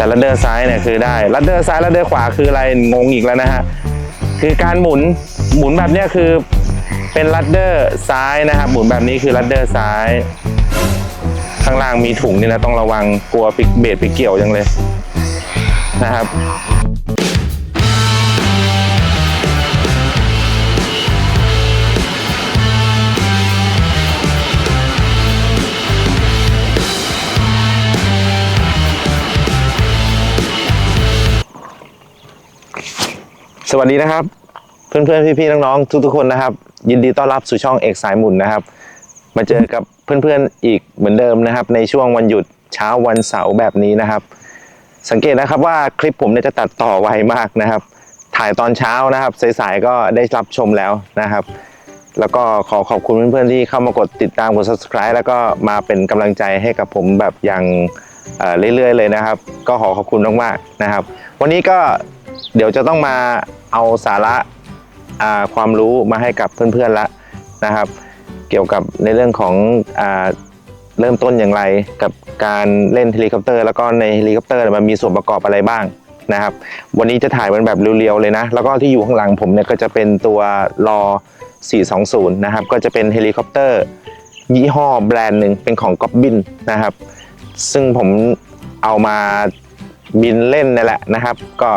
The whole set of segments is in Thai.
แต่ลัดเดอร์ซ้ายเนี่ยคือได้ลัดเดอร์ซ้ายลัดเดอร์ขวาคืออะไรงงอีกแล้วนะฮะคือการหมุนหมุนแบบเนี้ยคือเป็นลัดเดอร์ซ้ายนะครับหมุนแบบนี้คือลัดเดอร์ซ้าย ข้างล่างมีถุงนี่นะต้องระวังกลัวปิกเบรดไปเกี่ยวจังเลยนะครับ สวัสดีนะครับ เพื่อนๆพี่ๆน้องๆทุกๆคนนะครับ ยินดีต้อนรับสู่ช่องเอกสายหมุนนะครับ มาเจอกับเพื่อนๆอีกเหมือนเดิมนะครับ ในช่วงวันหยุดเช้าวันเสาร์แบบนี้นะครับ สังเกตนะครับว่าคลิปผมเนี่ยจะตัดต่อไวมากนะครับ ถ่ายตอนเช้านะครับสายๆก็ได้รับชมแล้วนะครับ แล้วก็ขอขอบคุณเพื่อนๆที่เข้ามากดติดตามกด subscribe แล้วก็มาเป็นกำลังใจให้กับผมแบบอย่างเอ่อเรื่อยๆเลยนะครับ ก็ขอขอบคุณมากๆนะครับ วันนี้ก็เดี๋ยวจะต้องมา เอาสาระาความรู้มาให้กับเพื่อนๆละนะครับ เกี่ยวกับในเรื่องของอเริ่มต้นอย่างไรกับการเล่นเฮลิคอปเตอร์ แล้วก็ในเฮลิคอปเตอร์มันมีส่วนประกอบอะไรบ้างนะครับ วันนี้จะถ่ายมันแบบเรียวๆเลยนะ แล้วก็ที่อยู่ข้างหลังผมเนี่ยก็จะเป็นตัวรอ 420 นะครับ ก็จะเป็นเฮลิคอปเตอร์ยี่ห้อแบรนด์หนึ่งเป็นของก๊อบบินนะครับ ซึ่งผมเอามาบินเล่นนี่แหละนะครับ ก็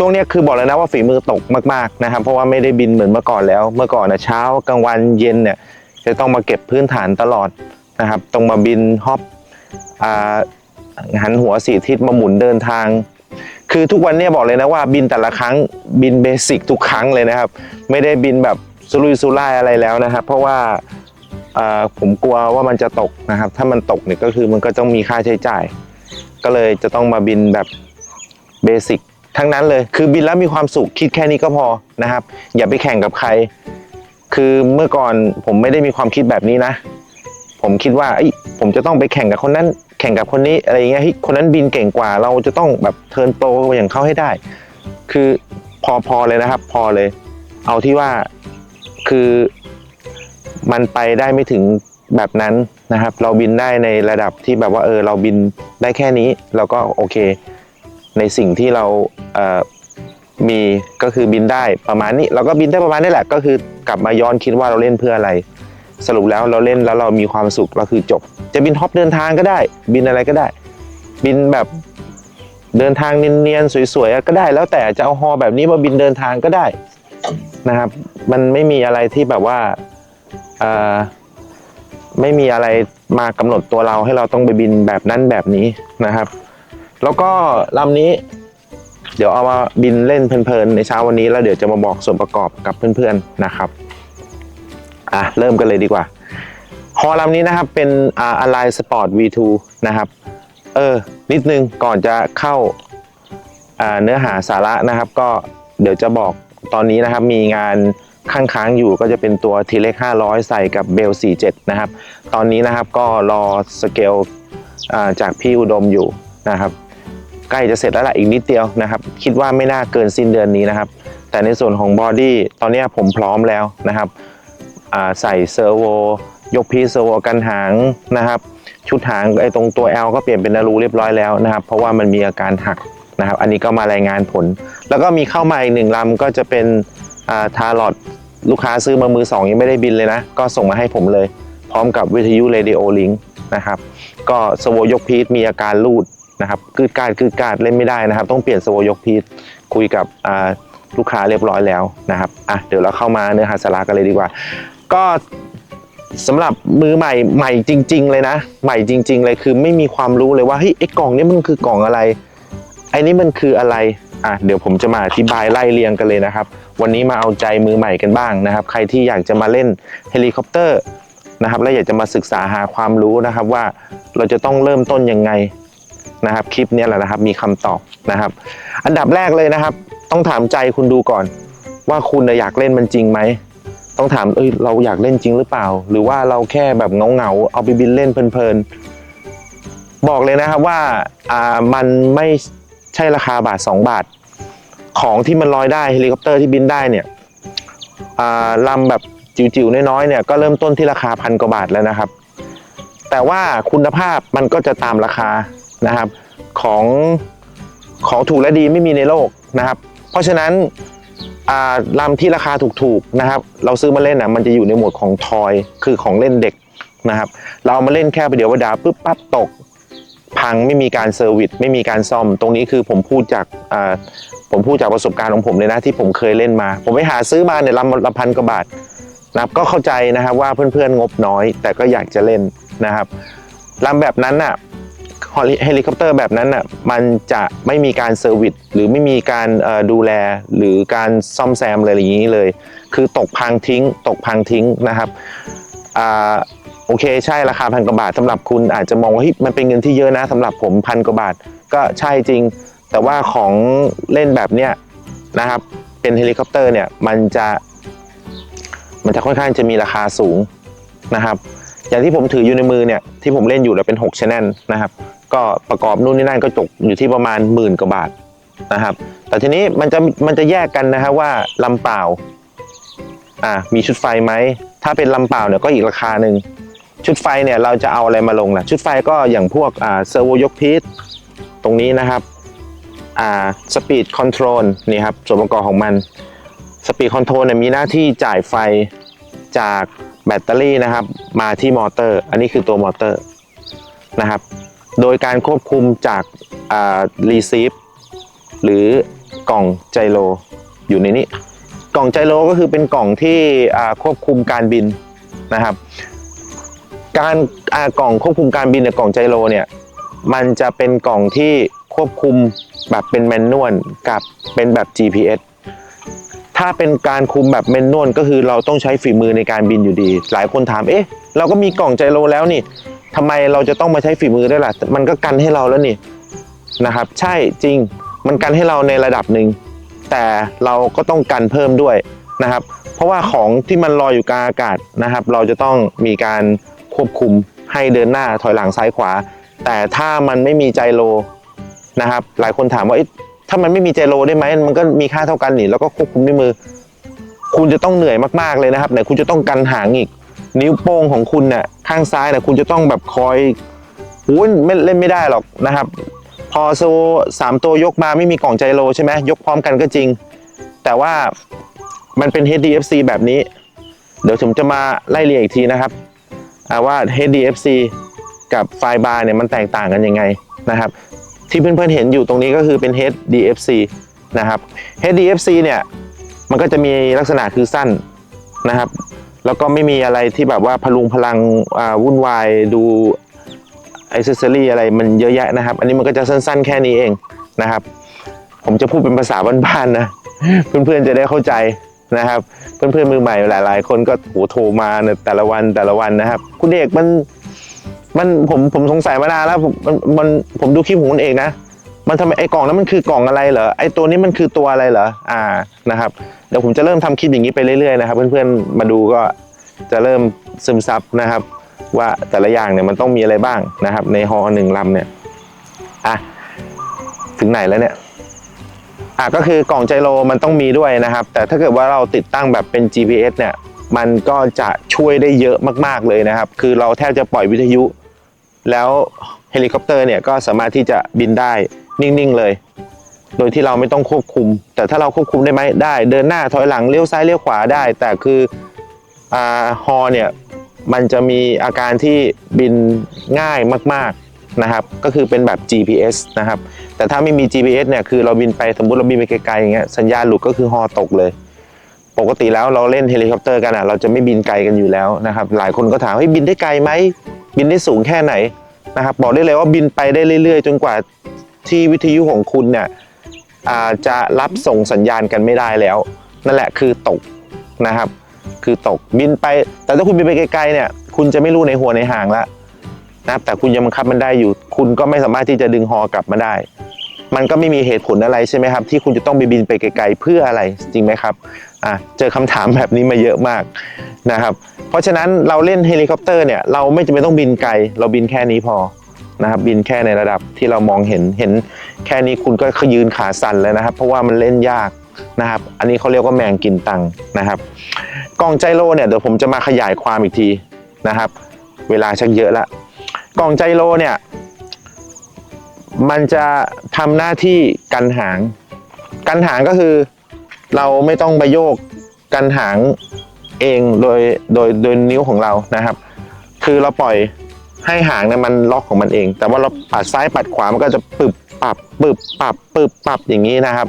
ช่วงนี้คือบอกเลยนะว่าฝีมือตกมากๆนะครับเพราะว่าไม่ได้บินเหมือนเมื่อก่อนแล้ว เมื่อก่อนนะเช้ากลางวันเย็นเนี่ยจะต้องมาเก็บพื้นฐานตลอดนะครับต้องมาบินฮอปหันหัวสี่ทิศมาหมุนเดินทาง คือทุกวันเนี้บอกเลยนะว่าบินแต่ละครั้งบินเบสิกทุกครั้งเลยนะครับ ไม่ได้บินแบบสุรุ่ยสุร่ายอะไรแล้วนะครับ เพราะว่าผมกลัวว่ามันจะตกนะครับ ถ้ามันตกเนี่ยก็คือมันก็ต้องมีค่าใช้จ่าย ก็เลยจะต้องมาบินแบบเบสิก ทั้งนั้นเลย คือบินแล้วมีความสุขคิดแค่นี้ก็พอนะครับ อย่าไปแข่งกับใคร คือเมื่อก่อนผมไม่ได้มีความคิดแบบนี้นะ ผมคิดว่าเอ้ผมจะต้องไปแข่งกับคนนั้น แข่งกับคนนี้อะไรเงี้ยเฮ้ยคนนั้นบินเก่งกว่า เราจะต้องแบบเทิร์นโปรอย่างเขาให้ได้ คือพอพอเลยนะครับ พอเลย เอาที่ว่าคือมันไปได้ไม่ถึงแบบนั้นนะครับ เราบินได้ในระดับที่แบบว่าเออเราบินได้แค่นี้เราก็โอเค ในสิ่งที่เรามีก็คือบินได้ประมาณนี้เราก็บินได้ประมาณนี้แหละ ก็คือกลับมาย้อนคิดว่าเราเล่นเพื่ออะไร สรุปแล้วเราเล่นแล้วเรามีความสุขก็คือจบ จะบินฮอปเดินทางก็ได้ บินอะไรก็ได้ บินแบบเดินทางเนียนๆสวยๆก็ได้ แล้วแต่จะเอาฮอแบบนี้มาบินเดินทางก็ได้นะครับ มันไม่มีอะไรที่แบบว่าไม่มีอะไรมากำหนดตัวเราให้เราต้องไปบินแบบนั้นแบบนี้นะครับ แล้วก็ลำนี้ เดี๋ยวเอามาบินเล่นเพลินๆในเช้าวันนี้แล้วเดี๋ยวจะมาบอกส่วนประกอบกับเพื่อนๆนะครับอะเริ่มกันเลยดีกว่าฮอลำนี้นะครับเป็นอ่า Align Sport V2 นะครับเออนิดนึงก่อนจะเข้าอ่าเนื้อหาสาระนะครับ ก็เดี๋ยวจะบอกตอนนี้นะครับมีงานข้างค้างอยู่ก็จะเป็นตัว t ีเล็ก500 ใส่กับเบล 47 นะครับ ตอนนี้นะครับก็รอสเกลจากพี่อุดมอยู่นะครับ ใกล้จะเสร็จแล้วล่ะอีกนิดเดียวนะครับ คิดว่าไม่น่าเกินสิ้นเดือนนี้นะครับ แต่ในส่วนของบอดี้ตอนนี้ผมพร้อมแล้วนะครับใส่เซอร์โวยกพีเซอร์โวกันหางนะครับชุดหางไอ้ตรงตัว L ก็เปลี่ยนเป็นนารูเรียบร้อยแล้วนะครับ เพราะว่ามันมีอาการหักนะครับ อันนี้ก็มารายงานผล แล้วก็มีเข้ามาอีกหนึ่งลำก็จะเป็นาทารอดลูกค้าซื้อมามือสองยังไม่ได้บินเลยนะ ก็ส่งมาให้ผมเลย พร้อมกับวิทยุเรดิโอลิงนะครับ ก็สโวยกพีทมีอาการรูด นะครับคืดกาดคืดกาดเล่นไม่ได้นะครับ ต้องเปลี่ยนสโวยกพีทคุยกับลูกค้าเรียบร้อยแล้วนะครับอะเดี๋ยวเราเข้ามาเนื้อหาสาระกันเลยดีกว่า ก็สำหรับมือใหม่ใหม่จริง ๆ เลยนะ ใหม่จริง ๆ เลยคือไม่มีความรู้เลยว่าเฮ้ยไอ้กล่องนี้มันคือกล่องอะไรไอ้นี่มันคืออะไรอะเดี๋ยวผมจะมาอธิบายไล่เรียงกันเลยนะครับ วันนี้มาเอาใจมือใหม่กันบ้างนะครับ ใครที่อยากจะมาเล่นเฮลิคอปเตอร์นะครับและอยากจะมาศึกษาหาความรู้นะครับว่าเราจะต้องเริ่มต้นยังไง นะครับ คลิปนี้แหละนะครับ มีคำตอบนะครับ อันดับแรกเลยนะครับ ต้องถามใจคุณดูก่อน ว่าคุณอยากเล่นมันจริงไหมต้องถามเอ้ยเราอยากเล่นจริงหรือเปล่า หรือว่าเราแค่แบบเงาเงาเอาไปบินเล่นเพลินๆบอกเลยนะครับว่าอ่ามันไม่ใช่ราคาบาท 2 บาท ของที่มันลอยได้เฮลิคอปเตอร์ที่บินได้เนี่ยอ่าลำแบบจิ๋วๆน้อยๆเนี่ยก็เริ่มต้นที่ราคาพันกว่าบาทแล้วนะครับ แต่ว่าคุณภาพมันก็จะตามราคา นะครับของของถูกและดีไม่มีในโลกนะครับ เพราะฉะนั้นลำที่ราคาถูกๆนะครับ เราซื้อมาเล่นอะมันจะอยู่ในหมวดของทอยคือของเล่นเด็กนะครับ เราเอามาเล่นแค่ประเดี๋ยวประดาปุ๊บปั๊บตก พังไม่มีการเซอร์วิสไม่มีการซ่อม ตรงนี้คือผมพูดจากผมพูดจากประสบการณ์ของผมเลยนะที่ผมเคยเล่นมา ผมไปหาซื้อมาเนี่ยลำละพันกว่าบาทนะครับก็เข้าใจนะครับว่าเพื่อนๆงบน้อย แต่ก็อยากจะเล่นนะครับลำแบบนั้นน่ะ เฮลิคอปเตอร์แบบนั้นน่ะมันจะไม่มีการเซอร์วิสหรือไม่มีการดูแลหรือการซ่อมแซมอะไรอย่างนี้เลย คือตกพังทิ้ง ตกพังทิ้งนะครับอโอเคใช่ราคาพันกว่าบาทสำหรับคุณอาจจะมองว่ามันเป็นเงินที่เยอะนะสำหรับผมพันกว่าบาทก็ใช่จริง แต่ว่าของเล่นแบบเนี้ยนะครับเป็นเฮลิคอปเตอร์เนี่ยมันจะ มันจะค่อนข้างจะมีราคาสูงนะครับ อย่างที่ผมถืออยู่ในมือเนี่ยที่ผมเล่นอยู่แล้วเป็น6 channel นะครับ ก็ประกอบนู่นนี่นั่นก็ตกอยู่ที่ประมาณหมื่นกว่าบาทนะครับ แต่ทีนี้มันจะมันจะแยกกันนะครับว่าลำเปล่าอ่ามีชุดไฟไหมถ้าเป็นลำเปล่าเนี่ยก็อีกราคาหนึ่งชุดไฟเนี่ยเราจะเอาอะไรมาลงล่ะชุดไฟก็อย่างพวกอ่าเซอร์โวยกพีทตรงนี้นะครับอ่าสปีดคอนโทรลนี่ครับส่วนประกอบของมันสปีดคอนโทรลเนี่ยมีหน้าที่จ่ายไฟจากแบตเตอรี่นะครับ มาที่มอเตอร์ อันนี้คือตัวมอเตอร์นะครับ โดยการควบคุมจากรีซีฟหรือกล่องไจโรอยู่ในนี้ กล่องไจโรก็คือเป็นกล่องที่ควบคุมการบินนะครับ การกล่องควบคุมการบินในกล่องไจโรเนี่ยมันจะเป็นกล่องที่ควบคุมแบบเป็นแมนนวลกับเป็นแบบ GPS ถ้าเป็นการคุมแบบแมนนวลก็คือเราต้องใช้ฝีมือในการบินอยู่ดี หลายคนถามเอ๊ะ เราก็มีกล่องไจโรแล้วนี่ทำไมเราจะต้องมาใช้ฝีมือด้วยล่ะ มันก็กันให้เราแล้วนี่นะครับ ใช่จริงมันกันให้เราในระดับหนึ่งแต่เราก็ต้องกันเพิ่มด้วยนะครับ เพราะว่าของที่มันลอยอยู่กลางอากาศนะครับ เราจะต้องมีการควบคุมให้เดินหน้าถอยหลังซ้ายขวา แต่ถ้ามันไม่มีไจโรนะครับ หลายคนถามว่าถ้ามันไม่มีไจโรได้ไหมมันก็มีค่าเท่ากันนี่แล้วก็ควบคุมด้วยมือ คุณจะต้องเหนื่อยมากๆเลยนะครับไหนคุณจะต้องกันหางอีก นิ้วโป้งของคุณเนี่ยข้างซ้ายเนี่ยคุณจะต้องแบบคอยอุ้ยไม่เล่นไม่ได้หรอกนะครับ พอโซสามตัวยกมาไม่มีกล่องไจโรใช่ไหมยกพร้อมกันก็จริง แต่ว่ามันเป็น HDFC แบบนี้ เดี๋ยวผมจะมาไล่เรียงอีกทีนะครับว่า HDFC กับไฟบาร์เนี่ยมันแตกต่างกันยังไงนะครับ ที่เพื่อนๆเห็นอยู่ตรงนี้ก็คือเป็น HDFC นะครับ HDFC เนี่ยมันก็จะมีลักษณะคือสั้นนะครับ แล้วก็ไม่มีอะไรที่แบบว่าพลุงพลังวุ่นวายดูไอเซอรี่อะไรมันเยอะแยะนะครับ อันนี้มันก็จะสั้นๆ แค่นี้เองนะครับ ผมจะพูดเป็นภาษาบ้านๆนะเพื่อนๆจะได้เข้าใจนะครับ เพื่อนๆมือใหม่หลาย ๆ คนก็โหโทรมาในแต่ละวันแต่ละวันนะครับ คุณเอกมันมันผมผมสงสัยมานานแล้วผมมันผมดูคลิปของคุณเอกนะ มันทำไมไอ้กล่องนั้นมันคือกล่องอะไรเหรอไอ้ตัวนี้มันคือตัวอะไรเหรออ่านะครับเดี๋ยวผมจะเริ่มทำคลิปอย่างนี้ไปเรื่อยๆนะครับ เพื่อนๆมาดูก็จะเริ่มซึมซับนะครับ ว่าแต่ละอย่างเนี่ยมันต้องมีอะไรบ้างนะครับ ในฮอหนึ่งลำเนี่ยอะถึงไหนแล้วเนี่ยอะก็คือกล่องไจโรมันต้องมีด้วยนะครับ แต่ถ้าเกิดว่าเราติดตั้งแบบเป็น GPS เนี่ยมันก็จะช่วยได้เยอะมากๆเลยนะครับ คือเราแทบจะปล่อยวิทยุ แล้วเฮลิคอปเตอร์เนี่ยก็สามารถที่จะบินได้ นิ่งๆเลย โดยที่เราไม่ต้องควบคุม แต่ถ้าเราควบคุมได้ไหมได้ เดินหน้าถอยหลังเลี้ยวซ้ายเลี้ยวขวาได้ แต่คืออ่าฮอเนี่ยมันจะมีอาการที่บินง่ายมากๆนะครับ ก็คือเป็นแบบ GPS นะครับ แต่ถ้าไม่มี GPS เนี่ยคือเราบินไปสมมติเราบินไปไกลๆอย่างเงี้ยสัญญาณหลุดก็คือฮอตกเลย ปกติแล้วเราเล่นเฮลิคอปเตอร์กันอะเราจะไม่บินไกลกันอยู่แล้วนะครับ หลายคนก็ถามเฮ้ยบินได้ไกลไหมบินได้สูงแค่ไหนนะครับบอกได้เลยว่าบินไปได้เรื่อย ๆ จนกว่า ที่วิทยุของคุณเนี่ยอาจะรับส่งสัญญาณกันไม่ได้แล้ว นั่นแหละคือตกนะครับ คือตกบินไป แต่ถ้าคุณบินไปไกลๆเนี่ย คุณจะไม่รู้ในหัวในห่างละนะครับแต่คุณยังบังคับมันได้อยู่ คุณก็ไม่สามารถที่จะดึงฮอกลับมาได้ มันก็ไม่มีเหตุผลอะไรใช่ไหมครับ ที่คุณจะต้องไปบินไปไกลๆเพื่ออะไรจริงไหมครับอะเจอคำถามแบบนี้มาเยอะมากนะครับ เพราะฉะนั้นเราเล่นเฮลิคอปเตอร์เนี่ยเราไม่จำเป็นต้องบินไกล เราบินแค่นี้พอ นะครับบินแค่ในระดับที่เรามองเห็นเห็นแค่นี้คุณก็ขยืนขาสั่นแล้วนะครับ เพราะว่ามันเล่นยากนะครับ อันนี้เขาเรียกว่าแมงกินตังนะครับกล่องไจโรเนี่ยเดี๋ยวผมจะมาขยายความอีกทีนะครับ เวลาชักเยอะละกล่องไจโรเนี่ยมันจะทำหน้าที่กันหาง กันหางก็คือเราไม่ต้องไปโยกกันหางเองโดยโดยโดยนิ้วของเรานะครับ คือเราปล่อย ให้หางเนี่ยมันล็อกของมันเอง แต่ว่าเราปัดซ้ายปัดขวามันก็จะปึบปับปึบปับปึบปับอย่างนี้นะครับ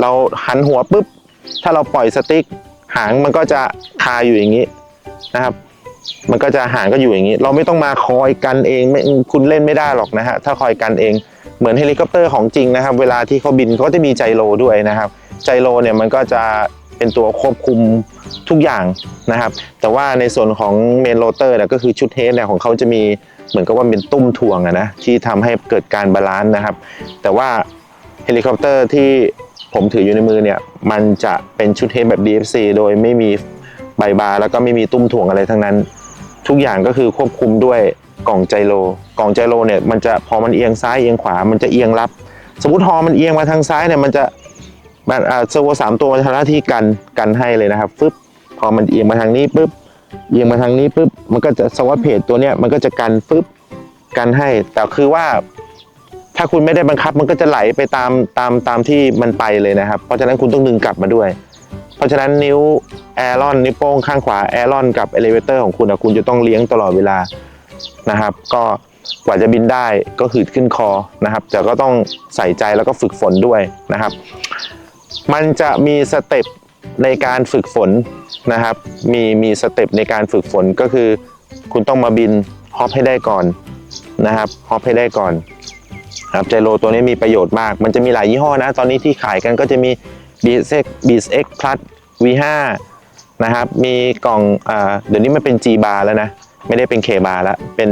เราหันหัวปุ๊บถ้าเราปล่อยสติ๊กหางมันก็จะคาอยู่อย่างนี้นะครับ มันก็จะหางก็อยู่อย่างนี้ เราไม่ต้องมาคอยกันเองไม่คุณเล่นไม่ได้หรอกนะฮะถ้าคอยกันเองเหมือนเฮลิคอปเตอร์ของจริงนะครับ เวลาที่เขาบินเขาจะมีไจโรด้วยนะครับไจโรเนี่ยมันก็จะเป็นตัวควบคุม ทุกอย่างนะครับ แต่ว่าในส่วนของเมนโรเตอร์เนี่ยก็คือชุดเฮดเนี่ยของเขาจะมีเหมือนกับว่าเป็นตุ้มถ่วงอะนะที่ทำให้เกิดการบาลานซ์นะครับ แต่ว่าเฮลิคอปเตอร์ที่ผมถืออยู่ในมือเนี่ยมันจะเป็นชุดเฮดแบบ DFC โดยไม่มีใบบาร์แล้วก็ไม่มีตุ้มถ่วงอะไรทั้งนั้น ทุกอย่างก็คือควบคุมด้วยกล่องไจโรกล่องไจโรเนี่ยมันจะพอมันเอียงซ้ายเอียงขวามันจะเอียงรับ สมมติฮอมันเอียงมาทางซ้ายเนี่ยมันจะ มันอ่าเซอร์โวสามตัวมันทำหน้าที่กันกันให้เลยนะครับฟึบพอมันเอียงมาทางนี้ปุ๊บเอียงมาทางนี้ปุ๊บมันก็จะสวัสดเพจตัวเนี้ยมันก็จะกันฟึบกันให้ แต่คือว่า ถ้าคุณไม่ได้บังคับมันก็จะไหลไปตามตามตามที่มันไปเลยนะครับ เพราะฉะนั้นคุณต้องดึงกลับมาด้วย เพราะฉะนั้นนิ้วแอรอนนิ้วโป้งข้างขวาแอรอนกับเอลิเวเตอร์ของคุณอะคุณจะต้องเลี้ยงตลอดเวลานะครับ ก็กว่าจะบินได้ก็หืดขึ้นคอนะครับแต่ก็ต้องใส่ใจแล้วก็ฝึกฝนด้วยนะครับ มันจะมีสเต็ปในการฝึกฝนนะครับ มีมีสเต็ปในการฝึกฝนก็คือ คุณต้องมาบินฮอปให้ได้ก่อนนะครับฮอปให้ได้ก่อนครับไจโรตัวนี้มีประโยชน์มาก มันจะมีหลายยี่ห้อนะ ตอนนี้ที่ขายกันก็จะมี b s x b s x Plus V5 นะครับ มีกล่องอ่าเดี๋ยวนี้มันเป็น G bar แล้วนะ ไม่ได้เป็น K bar แล้ว เป็น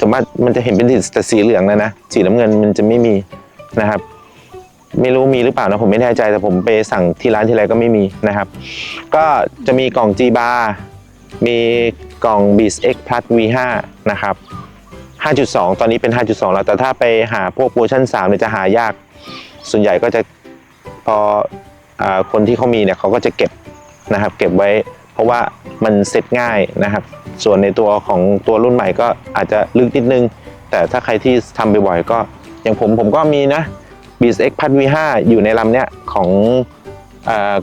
สมมติมันจะเห็นเป็นแต่สีเหลืองแล้วนะ สีน้ำเงินมันจะไม่มีนะครับ ไม่รู้มีหรือเปล่านะผมไม่แน่ใจแต่ผมไปสั่งที่ร้านที่ไรก็ไม่มีนะครับ ก็จะมีกล่อง G bar มีกล่อง b s x Plus V5 นะครับ 5.2 ตอนนี้เป็น 5.2 แล้วแต่ถ้าไปหาพวกเวอร์ชัน3เนี่ยจะหายาก ส่วนใหญ่ก็จะพออาคนที่เขามีเนี่ยเขาก็จะเก็บนะครับ เก็บไว้เพราะว่ามันเซ็ตง่ายนะครับ ส่วนในตัวของตัวรุ่นใหม่ก็อาจจะลึกนิดนึง แต่ถ้าใครที่ทำบ่อยๆก็อย่างผมผมก็มีนะ b s x p a d V5 อยู่ในลำเนี้ยของ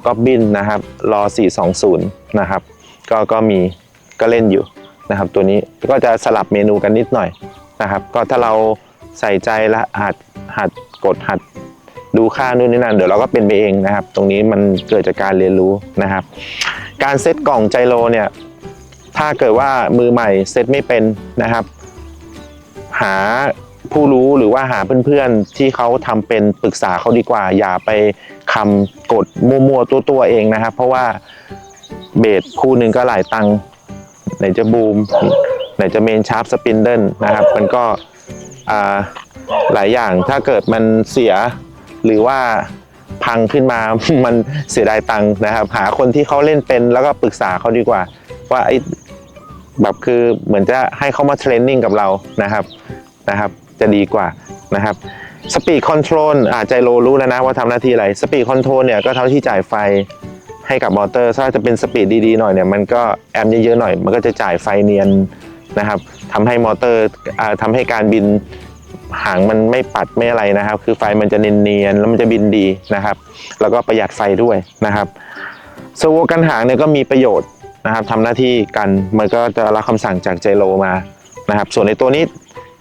กอบบินนะครับรอ420นะครับก็ก็มีก็เล่นอยู่นะครับ ตัวนี้ก็จะสลับเมนูกันนิดหน่อยนะครับ ก็ถ้าเราใส่ใจและหัดหัดกดหัดดูค่านู่นนี่นั่นเดี๋ยวเราก็เป็นไปเองนะครับ ตรงนี้มันเกิดจากการเรียนรู้นะครับ การเซตกล่องไจโรเนี่ยถ้าเกิดว่ามือใหม่เซตไม่เป็นนะครับ หา ผู้รู้หรือว่าหาเพื่อนๆ ที่เขาทำเป็นปรึกษาเขาดีกว่า อย่าไปคำกดมั่วๆตัวๆเองนะครับ เพราะว่าเบสคู่หนึ่งก็หลายตังค์ไหนจะบูมไหนจะเมนชาร์ปสปินเดิลนะครับ มันก็หลายอย่างถ้าเกิดมันเสียหรือว่าพังขึ้นมามันเสียดายตังค์นะครับ หาคนที่เขาเล่นเป็นแล้วก็ปรึกษาเขาดีกว่า ว่าไอ้แบบคือเหมือนจะให้เขามาเทรนนิ่งกับเรานะครับนะครับ จะดีกว่านะครับสปีดคอนโทรลอาจใจโลรู้แล้วนะว่าทำหน้าที่อะไรสปีดคอนโทรลเนี่ยก็เท่าที่จ่ายไฟให้กับมอเตอร์ถ้าจะเป็นสปีดดีๆหน่อยเนี่ยมันก็แอมเยอะๆหน่อย มันก็จะจ่ายไฟเนียนนะครับทำให้มอเตอร์อ่าทำให้การบินหางมันไม่ปัดไม่อะไรนะครับ คือไฟมันจะเนียนๆแล้วมันจะบินดีนะครับ แล้วก็ประหยัดไฟด้วยนะครับสวกันหางเนี่ยก็มีประโยชน์นะครับทำหน้าที่กันมันก็จะรับคำสั่งจากไจโรมานะครับ ส่วนในตัวนี้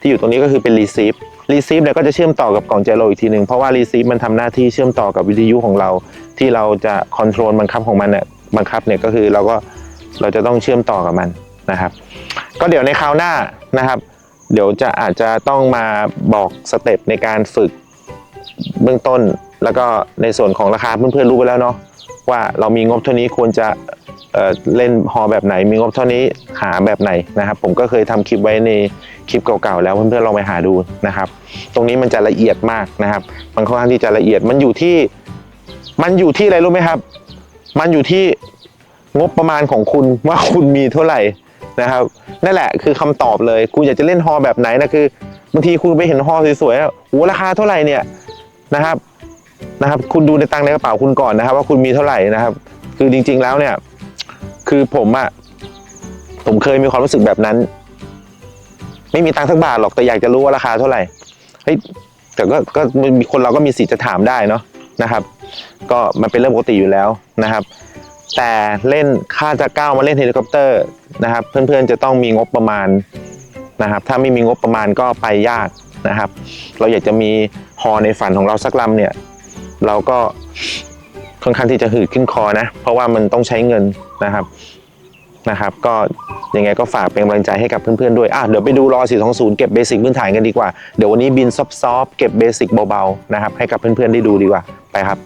ที่อยู่ตรงนี้ก็คือเป็นรีซีฟรีซีฟเนี่ยก็จะเชื่อมต่อกับกล่องไจโรอีกทีหนึ่งเพราะว่ารีซีฟมันทำหน้าที่เชื่อมต่อกับวิทยุของเรา ที่เราจะคอนโทรลบังคับของมันเนี่ยบังคับเนี่ยก็คือเราก็เราจะต้องเชื่อมต่อกับมันนะครับ ก็เดี๋ยวในคราวหน้านะครับ เดี๋ยวจะอาจจะต้องมาบอกสเต็ปในการฝึกเบื้องต้น แล้วก็ในส่วนของราคาเพื่อนๆรู้ไปแล้วเนาะว่าเรามีงบเท่านี้ควรจะ เล่นฮอแบบไหนมีงบเท่านี้หาแบบไหนนะครับ ผมก็เคยทำคลิปไว้ในคลิปเก่าๆแล้วเพื่อนๆลองไปหาดูนะครับ ตรงนี้มันจะละเอียดมากนะครับ มันค่อนข้างที่จะละเอียดมันอยู่ที่ มันอยู่ที่อะไรรู้ไหมครับ มันอยู่ที่งบประมาณของคุณว่าคุณมีเท่าไหร่นะครับนั่นแหละคือคำตอบเลยคุณอยากจะเล่นฮอแบบไหนนะคือบางทีคุณไปเห็นฮอสวยๆโอ้ราคาเท่าไหร่เนี่ยนะครับนะครับ คุณดูในตังในกระเป๋าคุณก่อนนะครับ ว่าคุณมีเท่าไหร่นะครับ คือจริง ๆแล้วเนี่ย คือผมอะผมเคยมีความรู้สึกแบบนั้น ไม่มีตังค์สักบาทหรอกแต่อยากจะรู้ว่าราคาเท่าไหร่เฮ้ยแต่ก็ก็มีคนเราก็มีสิทธิ์จะถามได้เนาะนะครับ ก็มันเป็นเรื่องปกติอยู่แล้วนะครับ แต่เล่นค่าจะก้าวมาเล่นเฮลิคอปเตอร์นะครับ เพื่อนๆจะต้องมีงบประมาณนะครับ ถ้าไม่มีงบประมาณก็ไปยากนะครับ เราอยากจะมีฮอในฝันของเราสักลำเนี่ย เราก็ ค่อนข้างที่จะหืดขึ้นคอนะ เพราะว่ามันต้องใช้เงินนะครับนะครับ ก็ยังไงก็ฝากเป็นกำลังใจให้กับเพื่อนๆด้วยอะเดี๋ยวไปดูรอ420 เก็บเบสิกพื้นฐานกันดีกว่า เดี๋ยววันนี้บินซอฟๆเก็บเบสิกเบาๆนะครับให้กับเพื่อนๆได้ดูดีกว่าไปครับ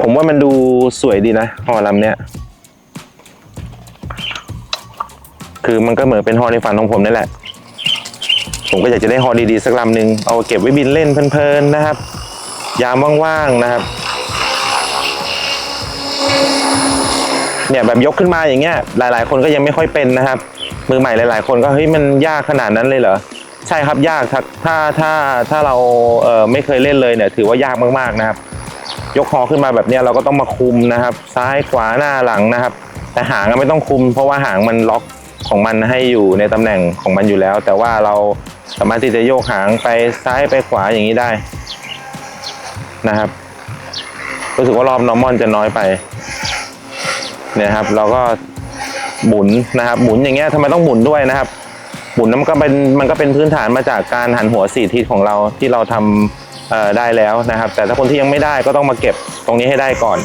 ผมว่ามันดูสวยดีนะฮอลำเนี้ยคือมันก็เหมือนเป็นฮอในฝันของผมนี่แหละ ผมก็อยากจะได้ฮอดีๆสักลำหนึ่งเอาเก็บไว้บินเล่นเพลินๆนะครับ ยามว่างๆนะครับ เนี่ยแบบยกขึ้นมาอย่างเงี้ย หลาย ๆ คนก็ยังไม่ค่อยเป็นนะครับ มือใหม่หลาย ๆ คนก็เฮ้ยมันยากขนาดนั้นเลยเหรอใช่ครับยากถ้าถ้าถ้าเราเอ่อไม่เคยเล่นเลยเนี่ยถือว่ายากมากๆนะครับ ยกคอขึ้นมาแบบเนี้ยเราก็ต้องมาคุมนะครับ ซ้ายขวาหน้าหลังนะครับ แต่หางไม่ต้องคุม เพราะว่าหางมันล็อก ของมันให้อยู่ในตำแหน่งของมันอยู่แล้ว แต่ว่าเราสามารถที่จะโยกหางไปซ้ายไปขวาอย่างนี้ได้นะครับรู้สึกว่ารอบนอร์มอนจะน้อยไปเนี่ยครับ เราก็หมุนนะครับ หมุนอย่างเงี้ยทำไมต้องหมุนด้วยนะครับ หมุนนั้นมันก็เป็นมันก็เป็นพื้นฐานมาจากการหันหัวสี่ทิศของเราที่เราทำเอ่อได้แล้วนะครับ แต่ถ้าคนที่ยังไม่ได้ก็ต้องมาเก็บตรงนี้ให้ได้ก่อน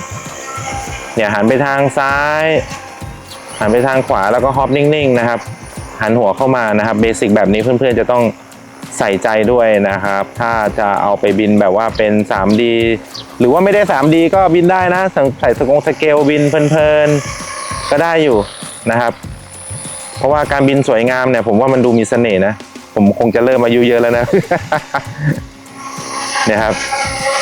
เนี่ยหันไปทางซ้าย หันไปทางขวาแล้วก็ฮอปนิ่งๆนะครับ หันหัวเข้ามานะครับเบสิกแบบนี้เพื่อนๆจะต้องใส่ใจด้วยนะครับ ถ้าจะเอาไปบินแบบว่าเป็น 3D หรือว่าไม่ได้ 3D ก็บินได้นะ ใส่สกงสเกลบินเพลินๆ ก็ได้อยู่นะครับ เพราะว่าการบินสวยงามเนี่ยผมว่ามันดูมีเสน่ห์นะ ผมคงจะเริ่มอายุเยอะแล้วนะ เนี่ยครับ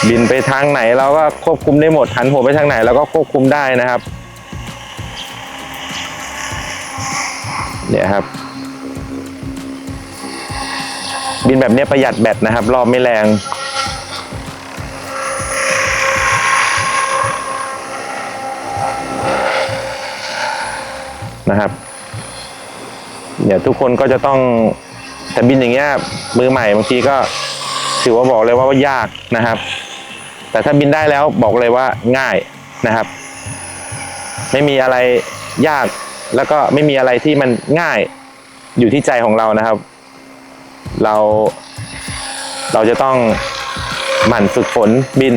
บินไปทางไหนเราก็ควบคุมได้หมดหันหัวไปทางไหนเราก็ควบคุมได้นะครับ เนี่ยครับ บินแบบเนี้ยประหยัดแบตนะครับ รอบไม่แรงนะครับเดี๋ยวทุกคนก็จะต้องแต่บินอย่างเงี้ยมือใหม่บางทีก็ถือว่าบอกเลยว่าว่ายากนะครับ แต่ถ้าบินได้แล้วบอกเลยว่าง่ายนะครับ ไม่มีอะไรยาก แล้วก็ไม่มีอะไรที่มันง่ายอยู่ที่ใจของเรานะครับ เราเราจะต้องหมั่นฝึกฝนบิน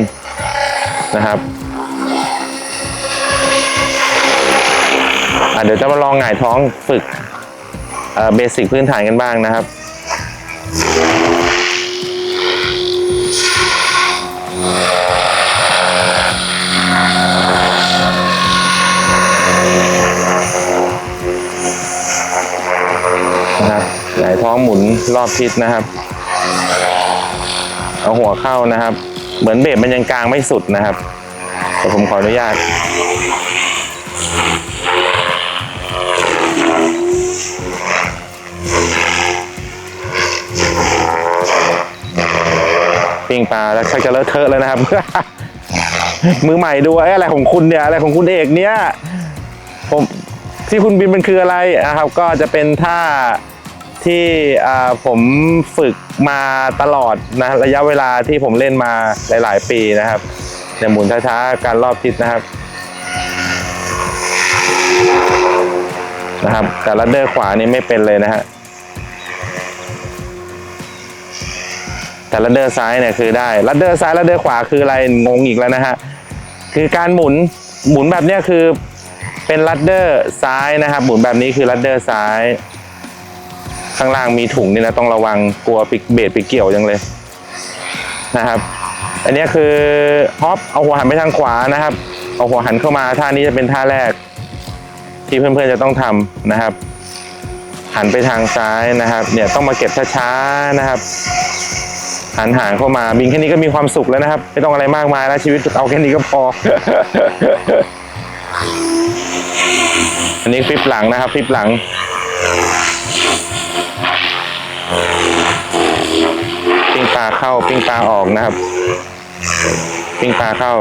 นะครับเดี๋ยวจะมาลองหงายท้องฝึกเบสิกพื้นฐานกันบ้างนะครับนะครับ หมุนรอบทิศนะครับ เอาหัวเข้านะครับ เหมือนเบรมันยังกลางไม่สุดนะครับแต่ผมขออนุญาต ปิ้งปลาแล้วชักจะเลอะเทอะแล้วนะครับ มือใหม่ดูไอ้ยอะไรของคุณเนี่ยอะไรของคุณเอกเนี่ยผมที่คุณบินมันคืออะไรนะครับ ก็จะเป็นท่า ที่ผมฝึกมาตลอดนะระยะเวลาที่ผมเล่นมาหลาย ๆ ปีนะครับเนี่ยหมุนช้าๆการรอบทิศนะครับนะครับ แต่ลัดเดอร์ขวานี่ไม่เป็นเลยนะฮะแต่ลัดเดอร์ซ้ายเนี่ยคือได้ลัดเดอร์ซ้ายลัดเดอร์ขวาคืออะไรงงอีกแล้วนะฮะคือการหมุนหมุนแบบเนี้ยคือเป็นลัดเดอร์ซ้ายนะครับ หมุนแบบนี้คือลัดเดอร์ซ้าย ข้างล่างมีถุงนี่นะต้องระวังกลัวปิกเบดไปเกี่ยวจังเลยนะครับ อันนี้คือฮอปเอาหัวหันไปทางขวานะครับ เอาหัวหันเข้ามาท่านี้จะเป็นท่าแรก ที่เพื่อนๆจะต้องทำนะครับ หันไปทางซ้ายนะครับ เนี่ยต้องมาเก็บช้าๆนะครับ หันหางเข้ามาบินแค่นี้ก็มีความสุขแล้วนะครับ ไม่ต้องอะไรมากมายแล้วชีวิตเอาแค่นี้ก็พอ อันนี้คลิปหลังนะครับคลิปหลัง ปิ้งปลาเข้าปิ้งปลาออกนะครับ ปิ้งปลาเข้า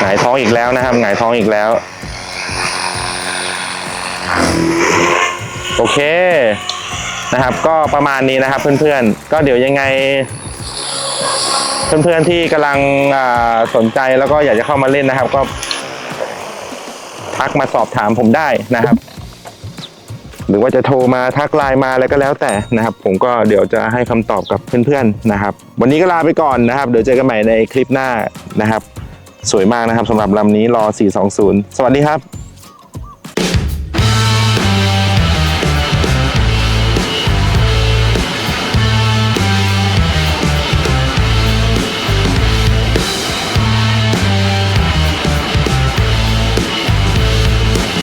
หงายท้องอีกแล้วนะครับ หงายท้องอีกแล้ว โอเค นะครับ ก็ประมาณนี้นะครับเพื่อนๆ ก็เดี๋ยวยังไง เพื่อนๆที่กำลังสนใจแล้วก็อยากจะเข้ามาเล่นนะครับ ก็ทักมาสอบถามผมได้นะครับ หรือว่าจะโทรมาทักไลน์มาอะไรก็แล้วแต่นะครับ ผมก็เดี๋ยวจะให้คำตอบกับเพื่อนๆนะครับ วันนี้ก็ลาไปก่อนนะครับ เดี๋ยวเจอกันใหม่ในคลิปหน้านะครับ สวยมากนะครับสำหรับลำนี้รอ420 สวัสดีครับ